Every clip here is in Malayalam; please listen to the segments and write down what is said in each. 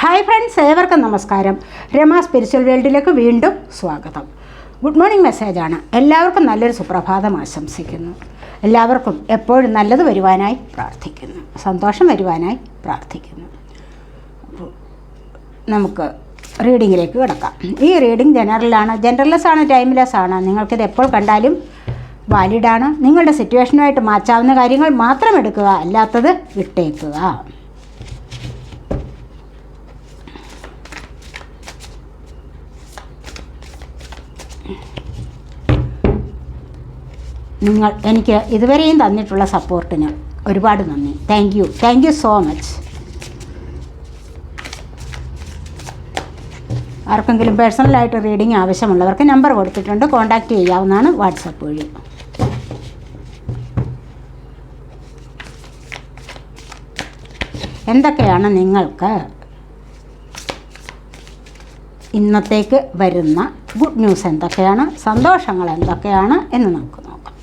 ഹായ് ഫ്രണ്ട്സ് ഏവർക്കും നമസ്കാരം. രമ സ്പിരിച്വൽ വേൾഡിലേക്ക് വീണ്ടും സ്വാഗതം. ഗുഡ് മോർണിംഗ് മെസ്സേജാണ് എല്ലാവർക്കും നല്ലൊരു സുപ്രഭാതം ആശംസിക്കുന്നു. എല്ലാവർക്കും എപ്പോഴും നല്ലത് വരുവാനായി പ്രാർത്ഥിക്കുന്നു. സന്തോഷം വരുവാനായി പ്രാർത്ഥിക്കുന്നു. നമുക്ക് റീഡിങ്ങിലേക്ക് കിടക്കാം. ഈ റീഡിംഗ് ജനറലാണ് ജനറൽലെസ് ആണ് ടൈംലെസ് ആണ്. നിങ്ങൾക്കിത് എപ്പോൾ കണ്ടാലും വാലിഡാണ് നിങ്ങളുടെ സിറ്റുവേഷനുമായിട്ട് മാച്ചാവുന്ന കാര്യങ്ങൾ മാത്രം എടുക്കുക അല്ലാത്തത് വിട്ടേക്കുക. നിങ്ങൾ എനിക്ക് ഇതുവരെയും തന്നിട്ടുള്ള സപ്പോർട്ടിന് ഒരുപാട് നന്ദി. Thank you thank you so much ആർക്കെങ്കിലും പേഴ്സണലായിട്ട് റീഡിംഗ് ആവശ്യമുള്ളവർക്ക് നമ്പർ കൊടുത്തിട്ടുണ്ട്. കോൺടാക്റ്റ് ചെയ്യാവുന്നതാണ് വാട്സപ്പ് വഴി. എന്തൊക്കെയാണ് നിങ്ങൾക്ക് ഇന്നത്തേക്ക് വരുന്ന ഗുഡ് ന്യൂസ് എന്തൊക്കെയാണ്? സന്തോഷങ്ങൾ എന്തൊക്കെയാണ്? എന്ന് നമുക്ക് നോക്കാം.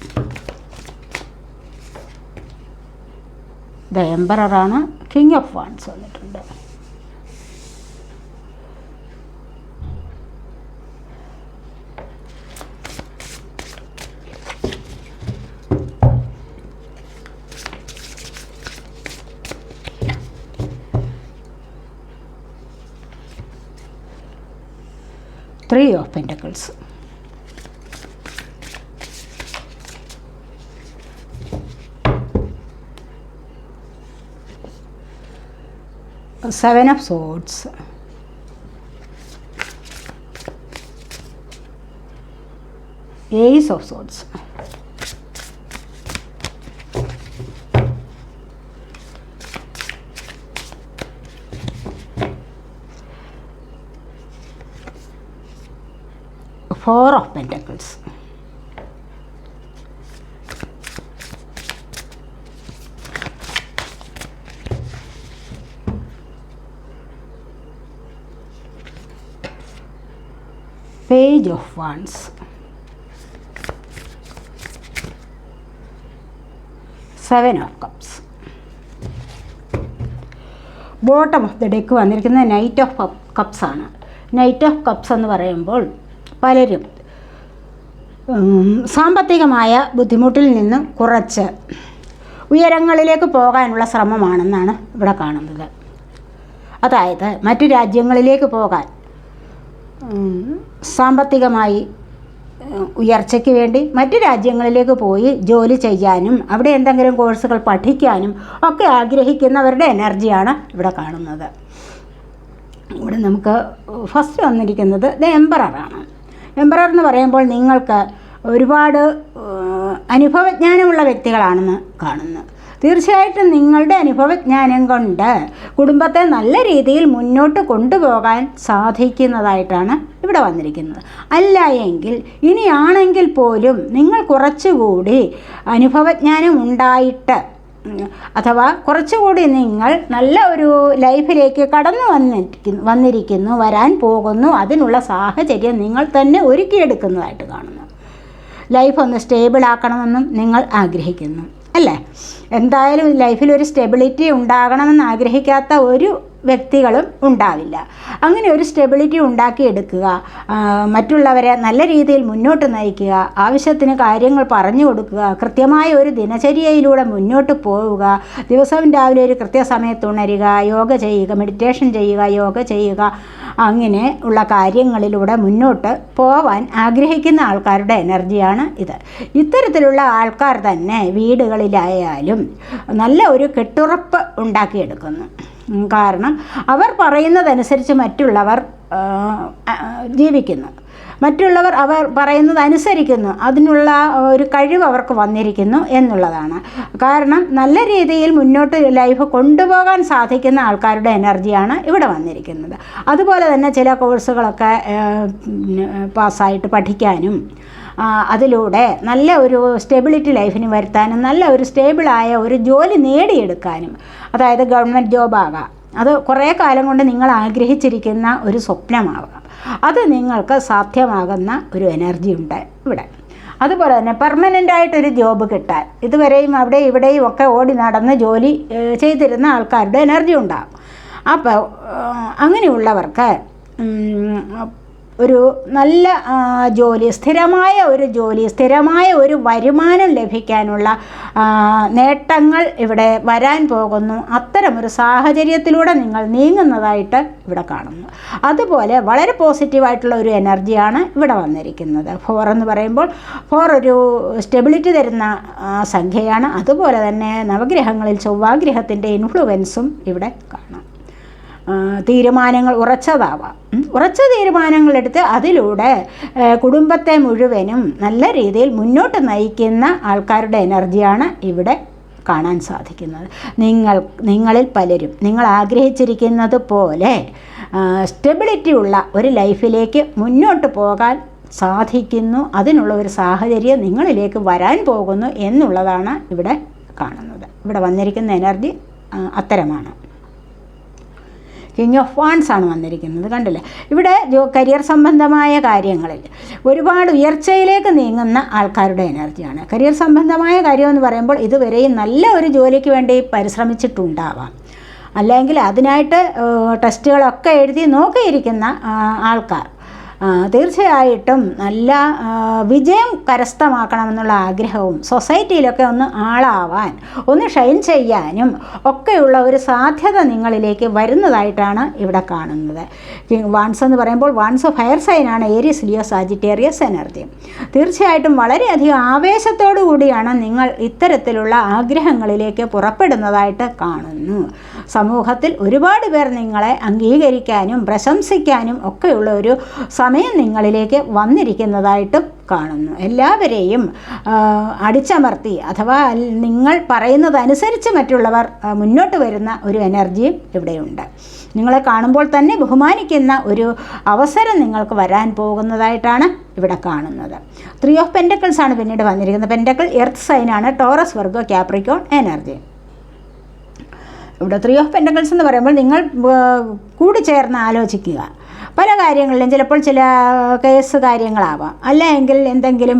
ദ എംബറാണ് കിങ് ഓഫ് വാൺസ് വന്നിട്ടുണ്ട്. three of pentacles. Seven of swords. Ace of swords. Four of pentacles page of wands seven of cups bottom of the deck വന്നിരിക്കുന്നത് നൈറ്റ് ഓഫ് കപ്സ് ആണ്. നൈറ്റ് ഓഫ് കപ്സ് എന്ന് പറയുമ്പോൾ പലരും. സാമ്പത്തികമായ ബുദ്ധിമുട്ടിൽ നിന്നും കുറച്ച് ഉയരങ്ങളിലേക്ക് പോകാനുള്ള ശ്രമമാണെന്നാണ് ഇവിടെ കാണുന്നത്. അതായത് മറ്റു രാജ്യങ്ങളിലേക്ക് പോകാൻ സാമ്പത്തികമായി ഉയർച്ചയ്ക്ക് വേണ്ടി മറ്റു രാജ്യങ്ങളിലേക്ക് പോയി ജോലി ചെയ്യാനും അവിടെ എന്തെങ്കിലും കോഴ്സുകൾ പഠിക്കാനും ഒക്കെ ആഗ്രഹിക്കുന്നവരുടെ എനർജിയാണ് ഇവിടെ കാണുന്നത്. ഇവിടെ നമുക്ക് ഫസ്റ്റ് വന്നിരിക്കുന്നത് ദ എംബറാണ് എംബറർ എന്ന് പറയുമ്പോൾ നിങ്ങൾക്ക് ഒരുപാട് അനുഭവജ്ഞാനമുള്ള വ്യക്തികളാണെന്ന് കാണുന്നു. തീർച്ചയായിട്ടും നിങ്ങളുടെ അനുഭവജ്ഞാനം കൊണ്ട് കുടുംബത്തെ നല്ല രീതിയിൽ മുന്നോട്ട് കൊണ്ടുപോകാൻ സാധിക്കുന്നതായിട്ടാണ് ഇവിടെ വന്നിരിക്കുന്നത്. അല്ല എങ്കിൽ ഇനിയാണെങ്കിൽ പോലും നിങ്ങൾ കുറച്ചുകൂടി അനുഭവജ്ഞാനം ഉണ്ടായിട്ട് അഥവാ കുറച്ചുകൂടി നിങ്ങൾ നല്ല ഒരു ലൈഫിലേക്ക് കടന്നു വന്നിരിക്കുന്നു വന്നിരിക്കുന്നു വരാൻ പോകുന്നു അതിനുള്ള സാഹചര്യം നിങ്ങൾ തന്നെ ഒരുക്കിയെടുക്കുന്നതായിട്ട് കാണുന്നു. ലൈഫ് ഒന്ന് സ്റ്റേബിൾ ആക്കണമെന്നും നിങ്ങൾ ആഗ്രഹിക്കുന്നു. അല്ലേ? എന്തായാലും ലൈഫിൽ ഒരു സ്റ്റെബിലിറ്റി ഉണ്ടാകണമെന്ന് ആഗ്രഹിക്കാത്ത ഒരു വ്യക്തികളും ഉണ്ടാവില്ല. അങ്ങനെ ഒരു സ്റ്റെബിലിറ്റി ഉണ്ടാക്കിയെടുക്കുക മറ്റുള്ളവരെ നല്ല രീതിയിൽ മുന്നോട്ട് നയിക്കുക ആവശ്യത്തിന് കാര്യങ്ങൾ പറഞ്ഞു കൊടുക്കുക കൃത്യമായ ഒരു ദിനചര്യയിലൂടെ മുന്നോട്ട് പോവുക ദിവസവും രാവിലെ ഒരു കൃത്യസമയത്ത് ഉണരുക യോഗ ചെയ്യുക മെഡിറ്റേഷൻ ചെയ്യുക യോഗ ചെയ്യുക അങ്ങനെ ഉള്ള കാര്യങ്ങളിലൂടെ മുന്നോട്ട് പോവാൻ ആഗ്രഹിക്കുന്ന ആൾക്കാരുടെ എനർജിയാണ് ഇത്. ഇത്തരത്തിലുള്ള ആൾക്കാർ തന്നെ വീടുകളിലായാലും നല്ല ഒരു കെട്ടുറപ്പ് ഉണ്ടാക്കിയെടുക്കുന്നു. കാരണം അവർ പറയുന്നതനുസരിച്ച് മറ്റുള്ളവർ ജീവിക്കുന്നു. മറ്റുള്ളവർ അവർ പറയുന്നത് അനുസരിക്കുന്നു അതിനുള്ള ഒരു കഴിവ് അവർക്ക് വന്നിരിക്കുന്നു എന്നുള്ളതാണ്. കാരണം നല്ല രീതിയിൽ മുന്നോട്ട് ലൈഫ് കൊണ്ടുപോകാൻ സാധിക്കുന്ന ആൾക്കാരുടെ എനർജിയാണ് ഇവിടെ വന്നിരിക്കുന്നത്. അതുപോലെ തന്നെ ചില കോഴ്സുകളൊക്കെ പാസ്സായിട്ട് പഠിക്കാനും അതിലൂടെ നല്ല ഒരു സ്റ്റെബിലിറ്റി ലൈഫിന് വരുത്താനും നല്ല ഒരു സ്റ്റേബിളായ ഒരു ജോലി നേടിയെടുക്കാനും. അതായത് ഗവൺമെന്റ് ജോബാകാം അത് കുറേ കാലം കൊണ്ട് നിങ്ങൾ ആഗ്രഹിച്ചിരിക്കുന്ന ഒരു സ്വപ്നമാകാം അത് നിങ്ങൾക്ക് സാധ്യമാകുന്ന ഒരു എനർജി ഉണ്ട് ഇവിടെ. അതുപോലെ തന്നെ പെർമനന്റ് ആയിട്ടൊരു ജോബ് കിട്ടാൻ. ഇതുവരെയും അവിടെ ഇവിടെയും ഒക്കെ ഓടി നടന്ന് ജോലി ചെയ്തിരുന്ന ആൾക്കാരുടെ എനർജി ഉണ്ടാകും. അപ്പോൾ അങ്ങനെയുള്ളവർക്ക് ഒരു നല്ല ജോലി സ്ഥിരമായ ഒരു ജോലി സ്ഥിരമായ ഒരു വരുമാനം ലഭിക്കാനുള്ള നേട്ടങ്ങൾ ഇവിടെ വരാൻ പോകുന്നു. അത്തരമൊരു സാഹചര്യത്തിലൂടെ നിങ്ങൾ നീങ്ങുന്നതായിട്ട് ഇവിടെ കാണുന്നു. അതുപോലെ വളരെ പോസിറ്റീവായിട്ടുള്ള ഒരു എനർജിയാണ് ഇവിടെ വന്നിരിക്കുന്നത്. ഫോർ എന്ന് പറയുമ്പോൾ ഫോർ ഒരു സ്റ്റെബിലിറ്റി തരുന്ന സംഖ്യയാണ്. അതുപോലെ തന്നെ നവഗ്രഹങ്ങളിൽ ചൊവ്വാഗ്രഹത്തിന്റെ ഇൻഫ്ലുവൻസും ഇവിടെ കാണാം തീരുമാനങ്ങൾ ഉറച്ചതാവാം. ഉറച്ച തീരുമാനങ്ങളെടുത്ത് അതിലൂടെ കുടുംബത്തെ മുഴുവനും നല്ല രീതിയിൽ മുന്നോട്ട് നയിക്കുന്ന ആൾക്കാരുടെ എനർജിയാണ് ഇവിടെ കാണാൻ സാധിക്കുന്നത്. നിങ്ങൾ നിങ്ങളിൽ പലരും നിങ്ങൾ ആഗ്രഹിച്ചിരിക്കുന്നത് പോലെ സ്റ്റെബിലിറ്റി ഉള്ള ഒരു ലൈഫിലേക്ക് മുന്നോട്ട് പോകാൻ സാധിക്കുന്നു. അതിനുള്ള ഒരു സാഹചര്യം നിങ്ങളിലേക്ക് വരാൻ പോകുന്നു എന്നുള്ളതാണ് ഇവിടെ കാണുന്നത്. ഇവിടെ വന്നിരിക്കുന്ന എനർജി അത്തരമാണ്. കിങ് ഓഫ് വാൺസ് ആണ് വന്നിരിക്കുന്നത് കണ്ടില്ലേ? ഇവിടെ കരിയർ സംബന്ധമായ കാര്യങ്ങളിൽ ഒരുപാട് ഉയർച്ചയിലേക്ക് നീങ്ങുന്ന ആൾക്കാരുടെ എനർജിയാണ് കരിയർ സംബന്ധമായ കാര്യമെന്ന് പറയുമ്പോൾ ഇതുവരെയും നല്ല ഒരു ജോലിക്ക് വേണ്ടി പരിശ്രമിച്ചിട്ടുണ്ടാവാം. അല്ലെങ്കിൽ അതിനായിട്ട് ടെസ്റ്റുകളൊക്കെ എഴുതി നോക്കിയിരിക്കുന്ന ആൾക്കാർ. തീർച്ചയായിട്ടും നല്ല വിജയം കരസ്ഥമാക്കണമെന്നുള്ള ആഗ്രഹവും സൊസൈറ്റിയിലൊക്കെ ഒന്ന് ആളാവാൻ ഒന്ന് ഷൈൻ ചെയ്യാനും ഒക്കെയുള്ള ഒരു സാധ്യത നിങ്ങളിലേക്ക് വരുന്നതായിട്ടാണ് ഇവിടെ കാണുന്നത്. വൺസ് എന്ന് പറയുമ്പോൾ വൺസ് ഫയർ സൈനാണ് ഏരിയസ് ലിയോ സാജിറ്റേറിയസ് എനർജി. തീർച്ചയായിട്ടും വളരെയധികം ആവേശത്തോടു കൂടിയാണ് നിങ്ങൾ ഇത്തരത്തിലുള്ള ആഗ്രഹങ്ങളിലേക്ക് പുറപ്പെടുന്നതായിട്ട് കാണുന്നു. സമൂഹത്തിൽ ഒരുപാട് പേർ നിങ്ങളെ അംഗീകരിക്കാനും പ്രശംസിക്കാനും ഒക്കെയുള്ള ഒരു സമയം നിങ്ങളിലേക്ക് വന്നിരിക്കുന്നതായിട്ടും കാണുന്നു. എല്ലാവരെയും അടിച്ചമർത്തി അഥവാ നിങ്ങൾ പറയുന്നതനുസരിച്ച് മറ്റുള്ളവർ മുന്നോട്ട് വരുന്ന ഒരു എനർജിയും ഇവിടെയുണ്ട്. നിങ്ങളെ കാണുമ്പോൾ തന്നെ ബഹുമാനിക്കുന്ന ഒരു അവസരം നിങ്ങൾക്ക് വരാൻ പോകുന്നതായിട്ടാണ് ഇവിടെ കാണുന്നത്. ത്രീ ഓഫ് പെന്റക്കിൾസ് ആണ് പിന്നീട് വന്നിരിക്കുന്നത്. പെന്റക്കിൾ എർത്ത് സൈനാണ് ടോറസ് വർഗോ ക്യാപ്രിക്കോൺ എനർജി ഇവിടെ ത്രീ ഓഫ് പെന്റക്കിൾസ് എന്ന് പറയുമ്പോൾ നിങ്ങൾ കൂടിച്ചേർന്ന് ആലോചിക്കുക. പല കാര്യങ്ങളിലും ചിലപ്പോൾ ചില കേസ് കാര്യങ്ങളാവാം. അല്ലെങ്കിൽ എന്തെങ്കിലും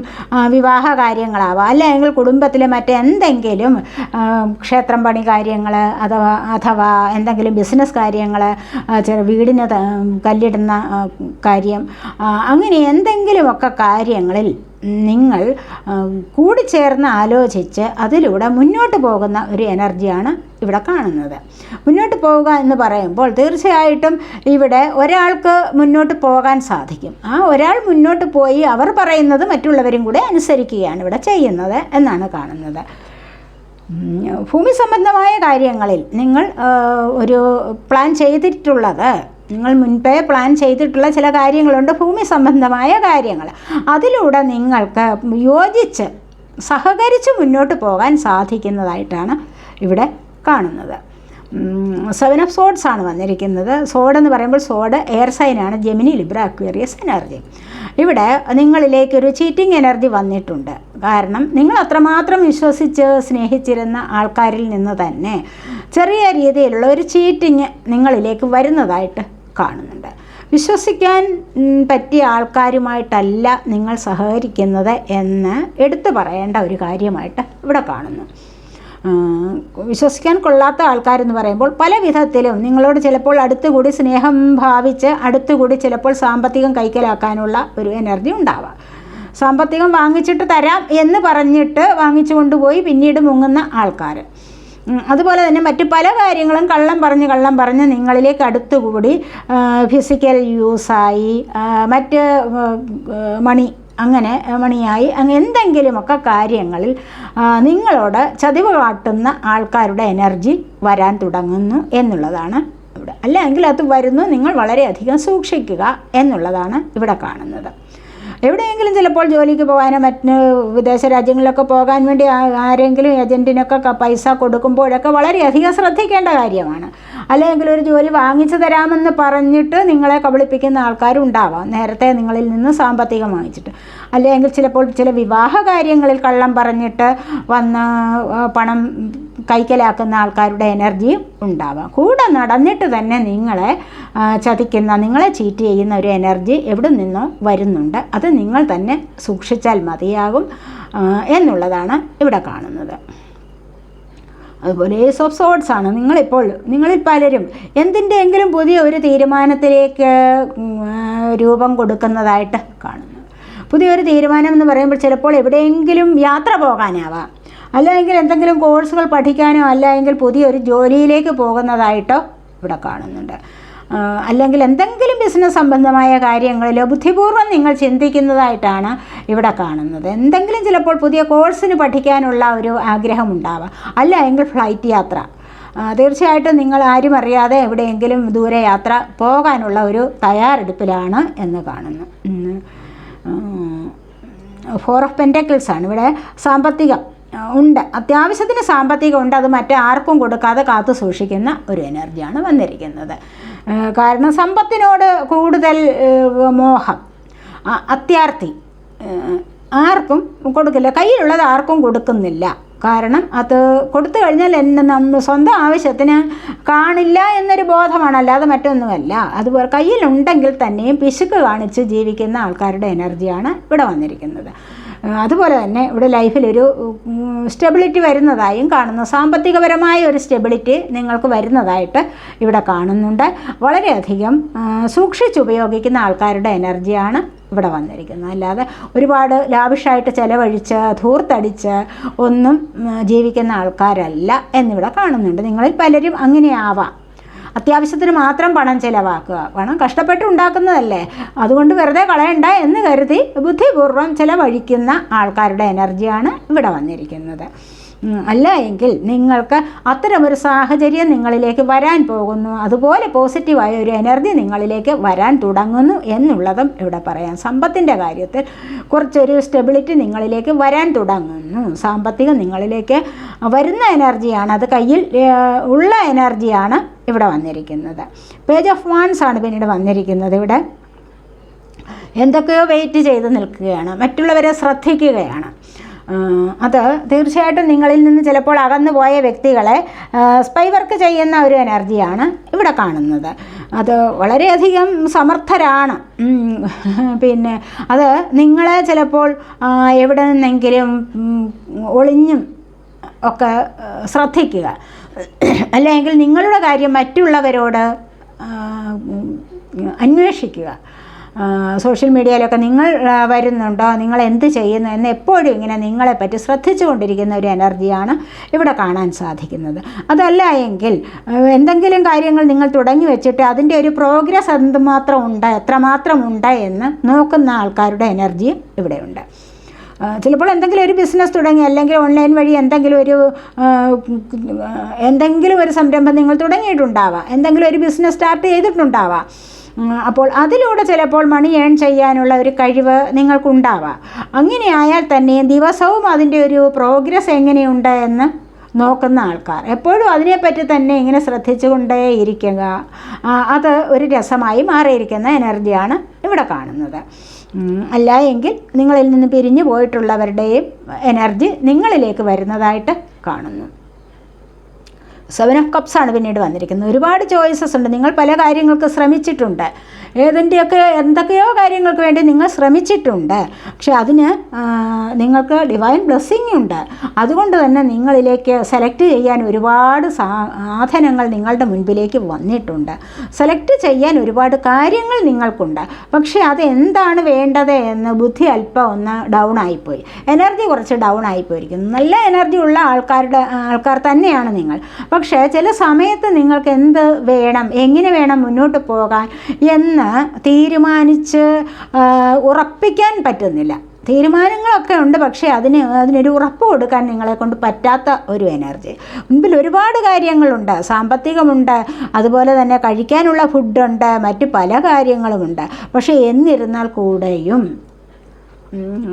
വിവാഹ കാര്യങ്ങളാവാം. അല്ലെങ്കിൽ കുടുംബത്തിലെ മറ്റെന്തെങ്കിലും ക്ഷേത്രം പണി കാര്യങ്ങൾ അഥവാ അഥവാ എന്തെങ്കിലും ബിസിനസ് കാര്യങ്ങൾ ചില വീടിന് കല്ലിടുന്ന കാര്യം അങ്ങനെ എന്തെങ്കിലുമൊക്കെ കാര്യങ്ങളിൽ നിങ്ങൾ കൂടി കൂടിച്ചേർന്ന് ആലോചിച്ച് അതിലൂടെ മുന്നോട്ട് പോകുന്ന ഒരു എനർജിയാണ് ഇവിടെ കാണുന്നത്. മുന്നോട്ട് പോവുക എന്ന് പറയുമ്പോൾ തീർച്ചയായിട്ടും ഇവിടെ ഒരാൾക്ക് മുന്നോട്ട് പോകാൻ സാധിക്കും. ആ ഒരാൾ മുന്നോട്ട് പോയി അവർ പറയുന്നത് മറ്റുള്ളവരും കൂടെ അനുസരിക്കുകയാണ് ഇവിടെ ചെയ്യുന്നത് എന്നാണ് കാണുന്നത്. ഭൂമി സംബന്ധമായ കാര്യങ്ങളിൽ നിങ്ങൾ ഒരു പ്ലാൻ ചെയ്തിട്ടുള്ളത് നിങ്ങൾ മുൻപേ പ്ലാൻ ചെയ്തിട്ടുള്ള ചില കാര്യങ്ങളുണ്ട് ഭൂമി സംബന്ധമായ കാര്യങ്ങൾ. അതിലൂടെ നിങ്ങൾക്ക് യോജിച്ച് സഹകരിച്ച് മുന്നോട്ട് പോകാൻ സാധിക്കുന്നതായിട്ടാണ് ഇവിടെ കാണുന്നത്. സെവൻ ഓഫ് സോഡ്സ് ആണ് വന്നിരിക്കുന്നത്. സോഡ് എന്ന് പറയുമ്പോൾ സോഡ് എയർ സൈനാണ് ജെമിനി ലിബ്ര അക്വേറിയസ് എനർജി ഇവിടെ നിങ്ങളിലേക്കൊരു ചീറ്റിംഗ് എനർജി വന്നിട്ടുണ്ട്. കാരണം നിങ്ങൾ അത്രമാത്രം വിശ്വസിച്ച് സ്നേഹിച്ചിരുന്ന ആൾക്കാരിൽ നിന്ന് തന്നെ ചെറിയ രീതിയിലുള്ള ഒരു ചീറ്റിങ് നിങ്ങളിലേക്ക് വരുന്നതായിട്ട് കാണുന്നുണ്ട്. വിശ്വസിക്കാൻ പറ്റിയ ആൾക്കാരുമായിട്ടല്ല നിങ്ങൾ സഹകരിക്കുന്നത് എന്ന് എടുത്തു പറയേണ്ട ഒരു കാര്യമായിട്ട് ഇവിടെ കാണുന്നു. വിശ്വസിക്കാൻ കൊള്ളാത്ത ആൾക്കാരെന്ന് പറയുമ്പോൾ പല വിധത്തിലും നിങ്ങളോട് ചിലപ്പോൾ അടുത്തുകൂടി സ്നേഹം ഭാവിച്ച് അടുത്തുകൂടി ചിലപ്പോൾ സാമ്പത്തികം കൈക്കലാക്കാനുള്ള ഒരു എനർജി ഉണ്ടാവാം. സാമ്പത്തികം വാങ്ങിച്ചിട്ട് തരാം എന്ന് പറഞ്ഞിട്ട് വാങ്ങിച്ചു കൊണ്ടുപോയി പിന്നീട് മുങ്ങുന്ന ആൾക്കാർ അതുപോലെ തന്നെ മറ്റ് പല കാര്യങ്ങളും കള്ളം പറഞ്ഞ് കള്ളം പറഞ്ഞ് നിങ്ങളിലേക്ക് അടുത്തുകൂടി ഫിസിക്കൽ യൂസായി മറ്റ് മണി അങ്ങനെ മണിയായി അങ്ങനെ എന്തെങ്കിലുമൊക്കെ കാര്യങ്ങളിൽ നിങ്ങളോട് ചതിവ് കാട്ടുന്ന ആൾക്കാരുടെ എനർജി വരാൻ തുടങ്ങുന്നു എന്നുള്ളതാണ് ഇവിടെ. അല്ലെങ്കിൽ അത് വരുന്നു നിങ്ങൾ വളരെയധികം സൂക്ഷിക്കുക എന്നുള്ളതാണ് ഇവിടെ കാണുന്നത്. എവിടെയെങ്കിലും ചിലപ്പോൾ ജോലിക്ക് പോകാനോ മറ്റ് വിദേശ രാജ്യങ്ങളിലൊക്കെ പോകാൻ വേണ്ടി ആരെങ്കിലും ഏജന്റിനൊക്കെ പൈസ കൊടുക്കുമ്പോഴൊക്കെ വളരെയധികം ശ്രദ്ധിക്കേണ്ട കാര്യമാണ്. അല്ലെങ്കിൽ ഒരു ജോലി വാങ്ങിച്ചു തരാമെന്ന് പറഞ്ഞിട്ട് നിങ്ങളെ കബളിപ്പിക്കുന്ന ആൾക്കാരുണ്ടാവാം. നേരത്തെ നിങ്ങളിൽ നിന്ന് സാമ്പത്തികം വാങ്ങിച്ചിട്ട്. അല്ലെങ്കിൽ ചിലപ്പോൾ ചില വിവാഹ കാര്യങ്ങളിൽ കള്ളം പറഞ്ഞിട്ട് വന്ന് പണം കൈക്കലാക്കുന്ന ആൾക്കാരുടെ എനർജിയും ഉണ്ടാവാം. കൂടെ നടന്നിട്ട് തന്നെ നിങ്ങളെ ചതിക്കുന്ന നിങ്ങളെ ചീറ്റ് ചെയ്യുന്ന ഒരു എനർജി എവിടെ നിന്നോ വരുന്നുണ്ട്. അത് നിങ്ങൾ തന്നെ സൂക്ഷിച്ചാൽ മതിയാകും എന്നുള്ളതാണ് ഇവിടെ കാണുന്നത്. അതുപോലെ ഏസ് ഓഫ് സോഡ്സ് ആണ്. നിങ്ങളിപ്പോൾ നിങ്ങളിൽ പലരും എന്തിന്റെയെങ്കിലും പുതിയ ഒരു തീരുമാനത്തിലേക്ക് രൂപം കൊടുക്കുന്നതായിട്ട് കാണുന്നു. പുതിയൊരു തീരുമാനം എന്ന് പറയുമ്പോൾ ചിലപ്പോൾ എവിടെയെങ്കിലും യാത്ര പോകാനാവാം. അല്ലെങ്കിൽ എന്തെങ്കിലും കോഴ്സുകൾ പഠിക്കാനോ അല്ലെങ്കിൽ പുതിയൊരു ജോലിയിലേക്ക് പോകുന്നതായിട്ടോ ഇവിടെ കാണുന്നുണ്ട്. അല്ലെങ്കിൽ എന്തെങ്കിലും ബിസിനസ് സംബന്ധമായ കാര്യങ്ങളിലോ ബുദ്ധിപൂർവം നിങ്ങൾ ചിന്തിക്കുന്നതായിട്ടാണ് ഇവിടെ കാണുന്നത്. എന്തെങ്കിലും ചിലപ്പോൾ പുതിയ കോഴ്സിന് പഠിക്കാനുള്ള ഒരു ആഗ്രഹം ഉണ്ടാവാം. അല്ല എങ്കിൽ ഫ്ലൈറ്റ് യാത്ര. തീർച്ചയായിട്ടും നിങ്ങൾ ആരും അറിയാതെ എവിടെയെങ്കിലും ദൂരെ യാത്ര പോകാനുള്ള ഒരു തയ്യാറെടുപ്പിലാണ് എന്ന് കാണുന്നു. ഫോർ ഓഫ് പെന്റക്കിൾസാണ് ഇവിടെ സാമ്പത്തികം ഉണ്ട്. അത്യാവശ്യത്തിന് സാമ്പത്തികം ഉണ്ട് അത് മറ്റാർക്കും കൊടുക്കാതെ കാത്തു സൂക്ഷിക്കുന്ന ഒരു എനർജിയാണ് വന്നിരിക്കുന്നത്. കാരണം സമ്പത്തിനോട് കൂടുതൽ മോഹം അത്യാർത്ഥി ആർക്കും കൊടുക്കില്ല. കയ്യിലുള്ളത് ആർക്കും കൊടുക്കുന്നില്ല. കാരണം അത് കൊടുത്തു കഴിഞ്ഞാൽ എന്നെ നമ്മൾ സ്വന്തം ആവശ്യത്തിന് കാണില്ല എന്നൊരു ബോധമാണ്. അല്ലാതെ മറ്റൊന്നുമല്ല. അതുപോലെ കയ്യിലുണ്ടെങ്കിൽ തന്നെയും പിശുക്ക് കാണിച്ച് ജീവിക്കുന്ന ആൾക്കാരുടെ എനർജിയാണ് ഇവിടെ വന്നിരിക്കുന്നത്. അതുപോലെ തന്നെ ഇവിടെ ലൈഫിലൊരു സ്റ്റെബിലിറ്റി വരുന്നതായും കാണുന്നു. സാമ്പത്തികപരമായ ഒരു സ്റ്റെബിലിറ്റി നിങ്ങൾക്ക് വരുന്നതായിട്ട് ഇവിടെ കാണുന്നുണ്ട്. വളരെയധികം സൂക്ഷിച്ചുപയോഗിക്കുന്ന ആൾക്കാരുടെ എനർജിയാണ് ഇവിടെ വന്നിരിക്കുന്നത്. അല്ലാതെ ഒരുപാട് ലാവിഷായിട്ട് ചിലവഴിച്ച് ധൂർത്തടിച്ച് ഒന്നും ജീവിക്കുന്ന ആൾക്കാരല്ല എന്നിവിടെ കാണുന്നുണ്ട്. നിങ്ങളിൽ പലരും അങ്ങനെയാവാം. അത്യാവശ്യത്തിന് മാത്രം പണം ചിലവാക്കുക. പണം കഷ്ടപ്പെട്ട് ഉണ്ടാക്കുന്നതല്ലേ? അതുകൊണ്ട് വെറുതെ കളയണ്ട എന്ന് കരുതി ബുദ്ധിപൂർവം ചിലവഴിക്കുന്ന ആൾക്കാരുടെ എനർജിയാണ് ഇവിടെ വന്നിരിക്കുന്നത്. അല്ല എങ്കിൽ നിങ്ങൾക്ക് അത്തരമൊരു സാഹചര്യം നിങ്ങളിലേക്ക് വരാൻ പോകുന്നു. അതുപോലെ പോസിറ്റീവായ ഒരു എനർജി നിങ്ങളിലേക്ക് വരാൻ തുടങ്ങുന്നു എന്നുള്ളതും ഇവിടെ പറയാം. സമ്പത്തിന്റെ കാര്യത്തിൽ കുറച്ചൊരു സ്റ്റെബിലിറ്റി നിങ്ങളിലേക്ക് വരാൻ തുടങ്ങുന്നു. സാമ്പത്തികം നിങ്ങളിലേക്ക് വരുന്ന എനർജിയാണ് അത് കയ്യിൽ ഉള്ള എനർജിയാണ് ഇവിടെ വന്നിരിക്കുന്നത്. പേജ് ഓഫ് വാൻസ് ആണ് പിന്നീട് വന്നിരിക്കുന്നത് ഇവിടെ. എന്തൊക്കെയോ വെയിറ്റ് ചെയ്ത് നിൽക്കുകയാണ്. മറ്റുള്ളവരെ ശ്രദ്ധിക്കുകയാണ്. അത് തീർച്ചയായിട്ടും നിങ്ങളിൽ നിന്ന് ചിലപ്പോൾ അകന്നു പോയ വ്യക്തികളെ സ്പൈ വർക്ക് ചെയ്യുന്ന ഒരു എനർജിയാണ് ഇവിടെ കാണുന്നത്. അത് വളരെയധികം സമർത്ഥരാണ്. പിന്നെ അത് നിങ്ങളെ ചിലപ്പോൾ എവിടെ നിന്നെങ്കിലും ഒളിഞ്ഞും ഒക്കെ ശ്രദ്ധിക്കുക. അല്ലെങ്കിൽ നിങ്ങളുടെ കാര്യം മറ്റുള്ളവരോട് അന്വേഷിക്കുക. സോഷ്യൽ മീഡിയയിലൊക്കെ നിങ്ങൾ വരുന്നുണ്ടോ? നിങ്ങൾ എന്ത് ചെയ്യുന്നു? എന്ന് എപ്പോഴും ഇങ്ങനെ നിങ്ങളെപ്പറ്റി ശ്രദ്ധിച്ചു കൊണ്ടിരിക്കുന്ന ഒരു എനർജിയാണ് ഇവിടെ കാണാൻ സാധിക്കുന്നത്. അതല്ല എങ്കിൽ എന്തെങ്കിലും കാര്യങ്ങൾ നിങ്ങൾ തുടങ്ങി വെച്ചിട്ട് അതിന്റെ ഒരു പ്രോഗ്രസ് എന്തുമാത്രം ഉണ്ട് എത്രമാത്രം ഉണ്ട് എന്ന് നോക്കുന്ന ആൾക്കാരുടെ എനർജി ഇവിടെയുണ്ട്. ചിലപ്പോൾ എന്തെങ്കിലും ഒരു ബിസിനസ് തുടങ്ങി അല്ലെങ്കിൽ ഓൺലൈൻ വഴി എന്തെങ്കിലും ഒരു എന്തെങ്കിലും ഒരു സംരംഭം നിങ്ങൾ തുടങ്ങിയിട്ടുണ്ടാവാം. എന്തെങ്കിലും ഒരു ബിസിനസ് സ്റ്റാർട്ട് ചെയ്തിട്ടുണ്ടാവാം. അപ്പോൾ അതിലൂടെ ചിലപ്പോൾ മണി ഏൺ ചെയ്യാനുള്ള ഒരു കഴിവ് നിങ്ങൾക്കുണ്ടാവാം. അങ്ങനെയായാൽ തന്നെ ദിവസവും അതിന്റെ ഒരു പ്രോഗ്രസ് എങ്ങനെയുണ്ട് എന്ന് നോക്കുന്ന ആൾക്കാർ. എപ്പോഴും അതിനെപ്പറ്റി തന്നെ ഇങ്ങനെ ശ്രദ്ധിച്ചുകൊണ്ടേ ഇരിക്കുക അത് ഒരു രസമായി മാറിയിരിക്കുന്ന എനർജിയാണ് ഇവിടെ കാണുന്നത്. അല്ല എങ്കിൽ നിങ്ങളിൽ നിന്ന് പിരിഞ്ഞു പോയിട്ടുള്ളവരുടെയും എനർജി നിങ്ങളിലേക്ക് വരുന്നതായിട്ട് കാണുന്നു. സെവൻ ഓഫ് കപ്സ് ആണ് പിന്നീട് വന്നിരിക്കുന്നത്. ഒരുപാട് ചോയ്സസ് ഉണ്ട്. നിങ്ങൾ പല കാര്യങ്ങൾക്ക് ശ്രമിച്ചിട്ടുണ്ട്. ഏതിന്റെയൊക്കെ എന്തൊക്കെയോ കാര്യങ്ങൾക്ക് വേണ്ടി നിങ്ങൾ ശ്രമിച്ചിട്ടുണ്ട്. പക്ഷെ അതിന് നിങ്ങൾക്ക് ഡിവൈൻ ബ്ലെസ്സിങ് ഉണ്ട്. അതുകൊണ്ട് തന്നെ നിങ്ങളിലേക്ക് സെലക്ട് ചെയ്യാൻ ഒരുപാട് സാധനങ്ങൾ നിങ്ങളുടെ മുൻപിലേക്ക് വന്നിട്ടുണ്ട്. സെലക്ട് ചെയ്യാൻ ഒരുപാട് കാര്യങ്ങൾ നിങ്ങൾക്കുണ്ട്. പക്ഷേ അത് എന്താണ് വേണ്ടത് എന്ന് ബുദ്ധി അല്പം ഒന്ന് ഡൗൺ ആയിപ്പോയി. എനർജി കുറച്ച് ഡൗൺ ആയിപ്പോയിരിക്കുന്നു. നല്ല എനർജി ഉള്ള ആൾക്കാരുടെ ആൾക്കാർ തന്നെയാണ് നിങ്ങൾ. പക്ഷേ ചില സമയത്ത് നിങ്ങൾക്ക് എന്ത് വേണം എങ്ങനെ വേണം മുന്നോട്ട് പോകാൻ എന്ന് തീരുമാനിച്ച് ഉറപ്പിക്കാൻ പറ്റുന്നില്ല. തീരുമാനങ്ങളൊക്കെ ഉണ്ട് പക്ഷേ അതിന് അതിനൊരു ഉറപ്പ് കൊടുക്കാൻ നിങ്ങളെ കൊണ്ട് പറ്റാത്ത ഒരു എനർജി. മുൻപിൽ ഒരുപാട് കാര്യങ്ങളുണ്ട്. സാമ്പത്തികമുണ്ട് അതുപോലെ തന്നെ കഴിക്കാനുള്ള ഫുഡുണ്ട് മറ്റ് പല കാര്യങ്ങളുമുണ്ട്. പക്ഷേ എന്നിരുന്നാൽ കൂടെയും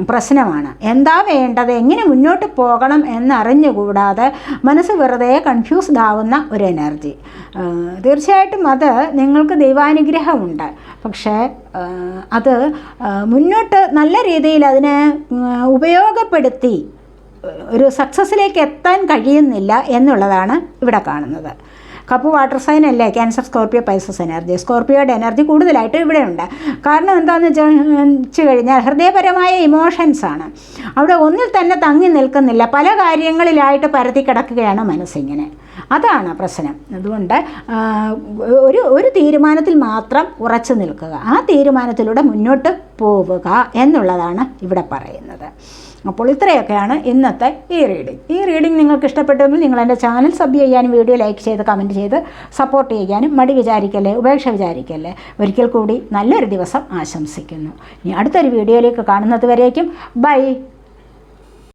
പ്രശ്നമാണ്. എന്താ വേണ്ടത്? എങ്ങനെ മുന്നോട്ട് പോകണം എന്നറിഞ്ഞുകൂടാതെ മനസ്സ് വെറുതെ കൺഫ്യൂസ്ഡ് ആവുന്ന ഒരു എനർജി തീർച്ചയായിട്ടും അത് നിങ്ങൾക്ക് ദൈവാനുഗ്രഹമുണ്ട്. പക്ഷേ അത് മുന്നോട്ട് നല്ല രീതിയിൽ അതിനെ ഉപയോഗപ്പെടുത്തി ഒരു സക്സസ്സിലേക്ക് എത്താൻ കഴിയുന്നില്ല എന്നുള്ളതാണ് ഇവിടെ കാണുന്നത്. കപ്പ് വാട്ടർ സൈൻ അല്ലേ? Cancer Scorpio Pisces energy. സ്കോർപ്പിയോയുടെ energy കൂടുതലായിട്ട് ഇവിടെയുണ്ട് കാരണം എന്താണെന്ന് വെച്ച് കഴിഞ്ഞാൽ ഹൃദയപരമായ ഇമോഷൻസാണ് അവിടെ ഒന്നിൽ തന്നെ തങ്ങി നിൽക്കുന്നില്ല. പല കാര്യങ്ങളിലായിട്ട് പരത്തി കിടക്കുകയാണ് മനസ്സിങ്ങനെ. അതാണ് പ്രശ്നം. അതുകൊണ്ട് ഒരു ഒരു തീരുമാനത്തിൽ മാത്രം ഉറച്ചു നിൽക്കുക. ആ തീരുമാനത്തിലൂടെ മുന്നോട്ട് പോവുക എന്നുള്ളതാണ് ഇവിടെ പറയുന്നത്. അപ്പോൾ ഇത്രയൊക്കെയാണ് ഇന്നത്തെ ഈ റീഡിംഗ് ഈ റീഡിംഗ് നിങ്ങൾക്ക് ഇഷ്ടപ്പെട്ടെങ്കിൽ നിങ്ങൾ എന്റെ ചാനൽ സബ് ചെയ്യാനും വീഡിയോ ലൈക്ക് ചെയ്ത് കമന്റ് ചെയ്ത് സപ്പോർട്ട് ചെയ്യാനും മടി വിചാരിക്കല്ലേ ഉപേക്ഷ വിചാരിക്കല്ലേ? ഒരിക്കൽ കൂടി നല്ലൊരു ദിവസം ആശംസിക്കുന്നു. ഇനി അടുത്തൊരു വീഡിയോയിലേക്ക് കാണുന്നത് വരേക്കും. ബൈ